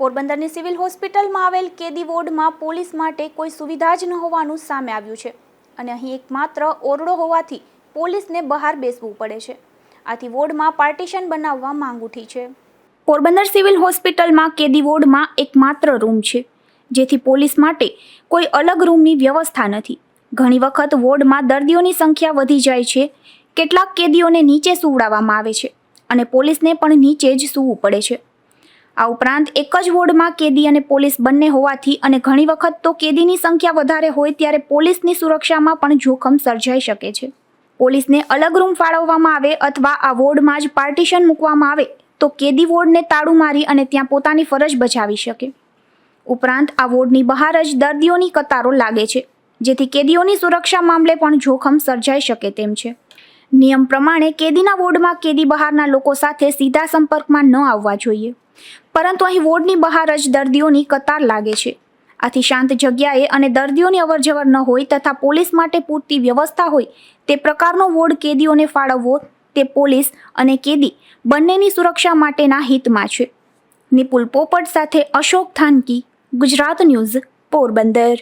પોરબંદરની સિવિલ હોસ્પિટલમાં આવેલ કેદી વોર્ડમાં પોલીસ માટે કોઈ સુવિધા જ ન હોવાનું સામે આવ્યું છે. અને અહીં એકમાત્ર ઓરડો હોવાથી પોલીસને બહાર બેસવું પડે છે. આથી વોર્ડમાં પાર્ટીશન બનાવવા માંગ ઉઠી છે. પોરબંદર સિવિલ હોસ્પિટલમાં કેદી વોર્ડમાં એકમાત્ર રૂમ છે, જેથી પોલીસ માટે કોઈ અલગ રૂમની વ્યવસ્થા નથી. ઘણી વખત વોર્ડમાં દર્દીઓની સંખ્યા વધી જાય છે, કેટલાક કેદીઓને નીચે સુવડાવવામાં આવે છે અને પોલીસને પણ નીચે જ સૂવું પડે છે. આ ઉપરાંત એક જ વોર્ડમાં કેદી અને પોલીસ બંને હોવાથી અને ઘણી વખત તો કેદીની સંખ્યા વધારે હોય ત્યારે પોલીસની સુરક્ષામાં પણ જોખમ સર્જાઈ શકે છે. પોલીસને અલગ રૂમ ફાળવવામાં આવે અથવા આ વોર્ડમાં જ પાર્ટીશન મૂકવામાં આવે તો કેદી વોર્ડને તાળું મારી અને ત્યાં પોતાની ફરજ બજાવી શકે. ઉપરાંત આ વોર્ડની બહાર જ દર્દીઓની કતારો લાગે છે, જેથી કેદીઓની સુરક્ષા મામલે પણ જોખમ સર્જાઈ શકે તેમ છે. નિયમ પ્રમાણે કેદીના વોર્ડમાં કેદી બહારના લોકો સાથે સીધા સંપર્કમાં ન આવવા જોઈએ. પરંતુ અહીં વોર્ડની બહાર જ દર્દીઓની કતાર લાગે છે. આથી શાંત જગ્યાએ અને દર્દીઓની અવરજવર ન હોય તથા પોલીસ માટે પૂરતી વ્યવસ્થા હોય તે પ્રકારનો વોર્ડ કેદીઓને ફાળવવો તે પોલીસ અને કેદી બંનેની સુરક્ષા માટેના હિતમાં છે. નિપુલ પોપટ સાથે અશોક થાનકી, ગુજરાત ન્યૂઝ પોરબંદર.